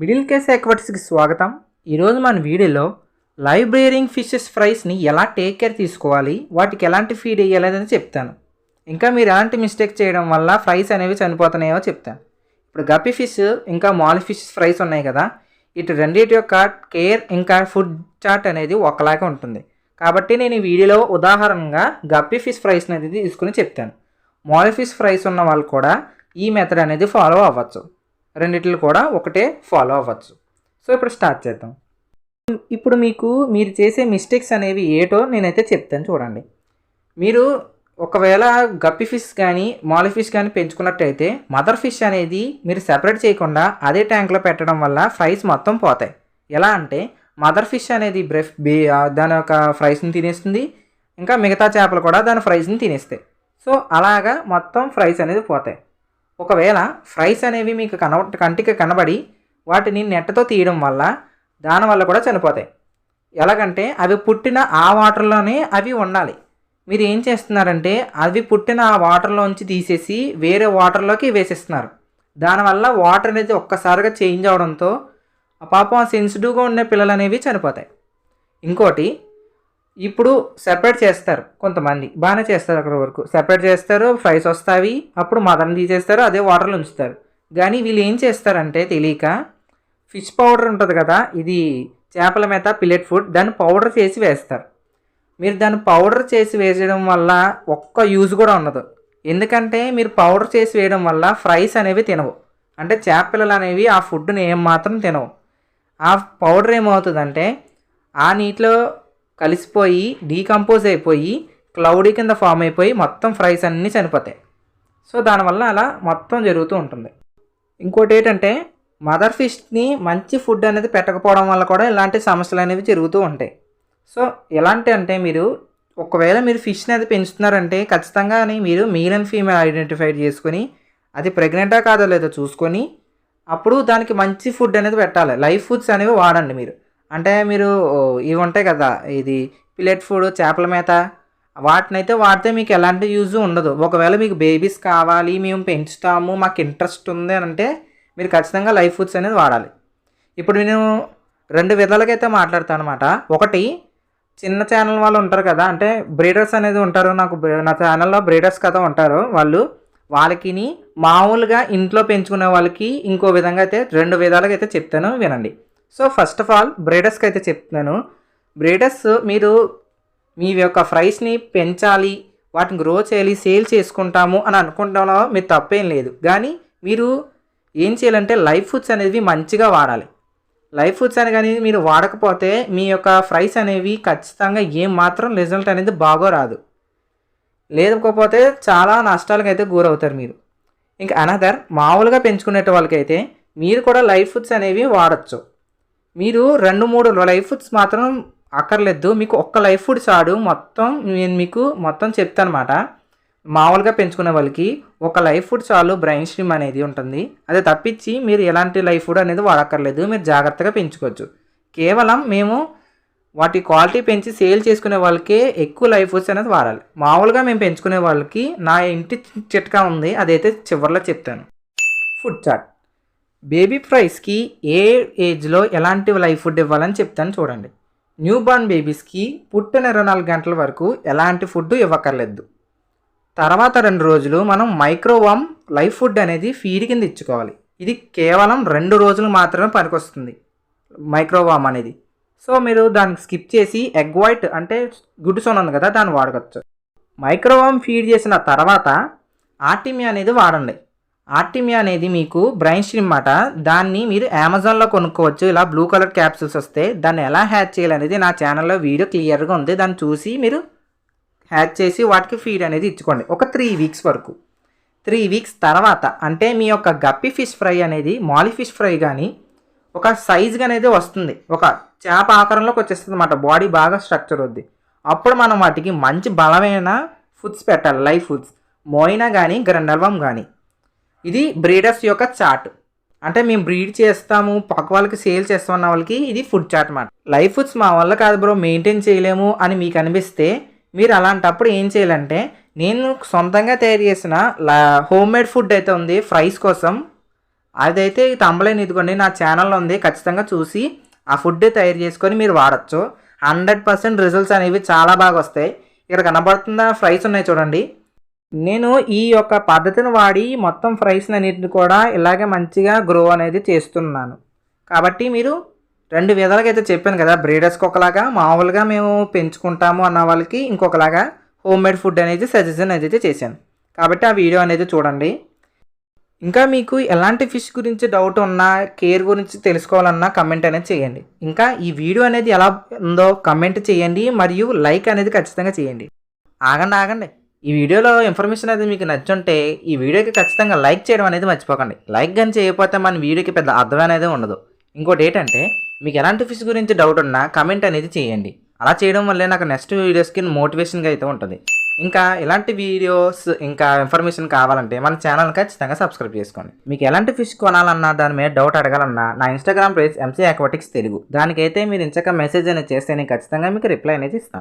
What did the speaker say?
Middle case ఎక్వర్ట్స్కి స్వాగతం. ఈరోజు మన వీడియోలో లైవ్ బ్రేరింగ్ ఫిషెస్ ఫ్రైస్ని ఎలా టేక్ కేర్ తీసుకోవాలి వాటికి ఎలాంటి ఫీడ్ వేయాలని చెప్తాను. ఇంకా మీరు ఎలాంటి మిస్టేక్ చేయడం వల్ల ఫ్రైస్ అనేవి చనిపోతున్నాయో చెప్తాను. ఇప్పుడు గప్పి ఫిష్ ఇంకా మాల్ ఫిష్ ఫ్రైస్ ఉన్నాయి కదా ఇటు రెండింటి యొక్క కేర్ ఇంకా ఫుడ్ చాట్ అనేది ఒకలాగే ఉంటుంది. కాబట్టి నేను ఈ వీడియోలో ఉదాహరణగా గప్పి ఫిష్ ఫ్రైస్ అనేది తీసుకుని చెప్తాను. మాల్ ఫిష్ ఫ్రైస్ ఉన్న వాళ్ళు కూడా ఈ మెథడ్ అనేది ఫాలో అవ్వచ్చు. రెండిట్లు కూడా ఒకటే ఫాలో అవ్వచ్చు. సో ఇప్పుడు స్టార్ట్ చేద్దాం. ఇప్పుడు మీకు మీరు చేసే మిస్టేక్స్ అనేవి ఏటో నేనైతే చెప్తాను చూడండి. మీరు ఒకవేళ గప్పి ఫిష్ కానీ మాలి ఫిష్ కానీ పెంచుకున్నట్టయితే మదర్ ఫిష్ అనేది మీరు సెపరేట్ చేయకుండా అదే ట్యాంక్లో పెట్టడం వల్ల ఫ్రైస్ మొత్తం పోతాయి. ఎలా అంటే మదర్ ఫిష్ అనేది బ్రెఫ్ బే దాని యొక్క ఫ్రైస్ని తినేస్తుంది. ఇంకా మిగతా చేపలు కూడా దాని ఫ్రైస్ని తినేస్తాయి. సో అలాగా మొత్తం ఫ్రైస్ అనేది పోతాయి. ఒకవేళ ఫ్రైస్ అనేవి మీకు కన కంటికి కనబడి వాటిని నెట్టతో తీయడం వల్ల దానివల్ల కూడా చనిపోతాయి. ఎలాగంటే అవి పుట్టిన ఆ వాటర్లోనే అవి ఉండాలి. మీరు ఏం చేస్తున్నారంటే అవి పుట్టిన ఆ వాటర్లోంచి తీసేసి వేరే వాటర్లోకి వేసేస్తున్నారు. దానివల్ల వాటర్ అనేది ఒక్కసారిగా చేంజ్ అవడంతో ఆ పాపం సెన్సిటివ్గా ఉన్న పిల్లలు అనేవి చనిపోతాయి. ఇంకోటి ఇప్పుడు సెపరేట్ చేస్తారు కొంతమంది. బాగానే చేస్తారు అక్కడ వరకు సెపరేట్ చేస్తారు ఫ్రైస్ వస్తాయి అప్పుడు మదర్ని తీసేస్తారు అదే వాటర్లో ఉంచుతారు. కానీ వీళ్ళు ఏం చేస్తారంటే తెలియక ఫిష్ పౌడర్ ఉంటుంది కదా ఇది చేపల మేత పిల్లెట్ ఫుడ్ దాన్ని పౌడర్ చేసి వేస్తారు. మీరు దాన్ని పౌడర్ చేసి వేసేయడం వల్ల ఒక్క యూజ్ కూడా ఉండదు. ఎందుకంటే మీరు పౌడర్ చేసి వేయడం వల్ల ఫ్రైస్ అనేవి తినవు. అంటే చేపపిల్లలు అనేవి ఆ ఫుడ్ని ఏం మాత్రం తినవు. ఆ పౌడర్ ఏమవుతుందంటే ఆ నీటిలో కలిసిపోయి డీకంపోజ్ అయిపోయి క్లౌడీ కింద ఫామ్ అయిపోయి మొత్తం ఫ్రైస్ అన్నీ చనిపోతాయి. సో దానివల్ల అలా మొత్తం జరుగుతూ ఉంటుంది. ఇంకోటి ఏంటంటే మదర్ ఫిష్ని మంచి ఫుడ్ అనేది పెట్టకపోవడం వల్ల కూడా ఇలాంటి సమస్యలు అనేవి జరుగుతూ ఉంటాయి. సో ఎలాంటి అంటే మీరు ఒకవేళ మీరు ఫిష్ని అది పెంచుతున్నారంటే ఖచ్చితంగా మీరు మేల్ అండ్ ఫీమేల్ ఐడెంటిఫై చేసుకొని అది ప్రెగ్నెంటా కాదో లేదో చూసుకొని అప్పుడు దానికి మంచి ఫుడ్ అనేది పెట్టాలి. లైఫ్ ఫుడ్స్ అనేవి వాడండి మీరు. అంటే మీరు ఇవి ఉంటాయి కదా ఇది పిల్లెట్ ఫుడ్ చేపల మేత వాటినైతే వాడితే మీకు ఎలాంటి యూజ్ ఉండదు. ఒకవేళ మీకు బేబీస్ కావాలి మేము పెంచుతాము మాకు ఇంట్రెస్ట్ ఉంది అని అంటే మీరు ఖచ్చితంగా లైఫ్ ఫుడ్స్ అనేది వాడాలి. ఇప్పుడు నేను రెండు విధాలుగైతే మాట్లాడతాను అనమాట ఒకటి చిన్న ఛానల్ వాళ్ళు ఉంటారు కదా అంటే బ్రీడర్స్ అనేది ఉంటారు. నాకు నా ఛానల్లో బ్రీడర్స్ కదా ఉంటారు. వాళ్ళు వాళ్ళకిని మామూలుగా ఇంట్లో పెంచుకునే వాళ్ళకి ఇంకో విధంగా అయితే రెండు విధాలుగా అయితే చెప్తాను వినండి. సో ఫస్ట్ ఆఫ్ ఆల్ బ్రేడర్స్కి అయితే చెప్తున్నాను. బ్రేడర్స్ మీరు మీ యొక్క ఫ్రైస్ని పెంచాలి వాటిని గ్రో చేయాలి సేల్ చేసుకుంటాము అని అనుకుంటామో మీరు తప్పేం లేదు. కానీ మీరు ఏం చేయాలంటే లైఫ్ ఫుడ్స్ అనేవి మంచిగా వాడాలి. లైఫ్ ఫుడ్స్ అని కానీ మీరు వాడకపోతే మీ యొక్క ఫ్రైస్ అనేవి ఖచ్చితంగా ఏం మాత్రం రిజల్ట్ అనేది బాగో రాదు. లేకపోతే చాలా నష్టాలకు అయితే గురవుతారు మీరు. ఇంకా అనదర్ మామూలుగా పెంచుకునే వాళ్ళకైతే మీరు కూడా లైఫ్ ఫుడ్స్ అనేవి వాడచ్చు. మీరు రెండు మూడు లైఫ్ ఫుడ్స్ మాత్రం అక్కర్లేదు. మీకు ఒక్క లైఫ్ ఫుడ్ చాడు మొత్తం నేను మీకు మొత్తం చెప్తాను అనమాట మామూలుగా పెంచుకునే వాళ్ళకి ఒక లైఫ్ ఫుడ్ చాలు బ్రెయిన్ స్ట్రీమ్ అనేది ఉంటుంది. అది తప్పించి మీరు ఎలాంటి లైఫ్ ఫుడ్ అనేది వాడక్కర్లేదు. మీరు జాగ్రత్తగా పెంచుకోవచ్చు. కేవలం మేము వాటి క్వాలిటీ పెంచి సేల్ చేసుకునే వాళ్ళకే ఎక్కువ లైఫ్ ఫుడ్స్ అనేది వాడాలి. మామూలుగా మేము పెంచుకునే వాళ్ళకి నా ఇంటి చిట్కా ఉంది. అదైతే చివరిలో చెప్తాను. Food chart. బేబీ ఫ్రైస్కి ఏ ఏజ్లో ఎలాంటి లైఫ్ ఫుడ్ ఇవ్వాలని చెప్తాను చూడండి. న్యూ బార్న్ బేబీస్కి పుట్టిన ఇరవై నాలుగు గంటల వరకు ఎలాంటి ఫుడ్ ఇవ్వక్కర్లేదు. తర్వాత రెండు రోజులు మనం మైక్రోవామ్ లైఫ్ ఫుడ్ అనేది ఫీడ్ కింద ఇచ్చుకోవాలి. ఇది కేవలం రెండు రోజులు మాత్రమే పనికొస్తుంది మైక్రోవామ్ అనేది. సో మీరు దానికి స్కిప్ చేసి ఎగ్ వైట్ అంటే గుడ్డు సోన్ ఉంది కదా దాన్ని వాడవచ్చు మైక్రోవామ్ ఫీడ్ చేసిన తర్వాత ఆర్టిమి అనేది వాడండి. ఆర్టిమియా అనేది మీకు బ్రైన్ స్ట్రీమ్ మాట దాన్ని మీరు అమెజాన్లో కొనుక్కోవచ్చు. ఇలా బ్లూ కలర్ క్యాప్సూల్స్ వస్తే దాన్ని ఎలా హ్యాచ్ చేయాలనేది నా ఛానల్లో వీడియో క్లియర్గా ఉంది. దాన్ని చూసి మీరు హ్యాచ్ చేసి వాటికి ఫీడ్ అనేది ఇచ్చుకోండి. ఒక త్రీ వీక్స్ వరకు. త్రీ వీక్స్ తర్వాత అంటే మీ యొక్క గప్పి ఫిష్ ఫ్రై అనేది మాలి ఫిష్ ఫ్రై కానీ ఒక సైజ్గా అనేది వస్తుంది. ఒక చేప ఆకారంలోకి వచ్చేస్తుంది అన్నమాట. బాడీ బాగా స్ట్రక్చర్ వద్ది అప్పుడు మనం వాటికి మంచి బలమైన ఫుడ్స్ పెట్టాలి. Life foods. మోయినా కానీ గ్రండల్వం కానీ. ఇది బ్రీడర్స్ యొక్క చార్ట్ అంటే మేము బ్రీడ్ చేస్తాము పక్క వాళ్ళకి సేల్ చేస్తామన్న వాళ్ళకి ఇది ఫుడ్ చార్ట్ అన్నమాట లైఫ్ ఫుడ్స్ మా వల్ల కాదు బ్రో మెయింటైన్ చేయలేము అని మీకు అనిపిస్తే మీరు అలాంటప్పుడు ఏం చేయాలంటే నేను సొంతంగా తయారు చేసిన హోమ్ మేడ్ ఫుడ్ అయితే ఉంది ఫ్రైస్ కోసం. అదైతే ఈ ఇదిగోండి నా ఛానల్లో ఉంది ఖచ్చితంగా చూసి ఆ ఫుడ్ తయారు చేసుకొని మీరు వాడచ్చు. హండ్రెడ్ పర్సెంట్ రిజల్ట్స్ అనేవి చాలా బాగా వస్తాయి. ఇక్కడ కనబడుతుందా ఫ్రైస్ ఉన్నాయి చూడండి. నేను ఈ యొక్క పద్ధతిని వాడి మొత్తం ఫ్రైస్ అన్నిటిని కూడా ఇలాగే మంచిగా గ్రో అనేది చేస్తున్నాను. కాబట్టి మీరు రెండు విధాలుగా అయితే చెప్పాను కదా బ్రీడర్స్కి ఒకలాగా మామూలుగా మేము పెంచుకుంటాము అన్న వాళ్ళకి ఇంకొకలాగా హోమ్ మేడ్ ఫుడ్ అనేది సజెషన్ అయితే చేశాను. కాబట్టి ఆ వీడియో అనేది చూడండి. ఇంకా మీకు ఎలాంటి ఫిష్ గురించి డౌట్ ఉన్నా కేర్ గురించి తెలుసుకోవాలన్నా కమెంట్ అనేది చేయండి. ఇంకా ఈ వీడియో అనేది ఎలా ఉందో కమెంట్ చేయండి మరియు లైక్ అనేది ఖచ్చితంగా చేయండి. ఆగండి ఆగండి. ఈ వీడియోలో ఇన్ఫర్మేషన్ అనేది మీకు నచ్చుంటే ఈ వీడియోకి ఖచ్చితంగా లైక్ చేయడం అనేది మర్చిపోకండి. లైక్ కానీ చేయకపోతే మన వీడియోకి పెద్ద అర్థం అనేది ఉండదు. ఇంకోటి ఏంటంటే మీకు ఎలాంటి ఫిష్ గురించి డౌట్ ఉన్నా కమెంట్ అనేది చేయండి. అలా చేయడం వల్లే నాకు నెక్స్ట్ వీడియోస్కి మోటివేషన్గా అయితే ఉంటుంది. ఇంకా ఇలాంటి వీడియోస్ ఇంకా ఇన్ఫర్మేషన్ కావాలంటే మన ఛానల్ ఖచ్చితంగా సబ్స్క్రైబ్ చేసుకోండి. మీకు ఎలాంటి ఫిష్ కొనాలన్నా దాని మీద డౌట్ అడగాలన్నా నా Instagram page MC aquatics Telugu. దానికైతే మీరు ఇంచక మెసేజ్ అనేది చేస్తే నేను ఖచ్చితంగా మీకు రిప్లై అనేది ఇస్తాను.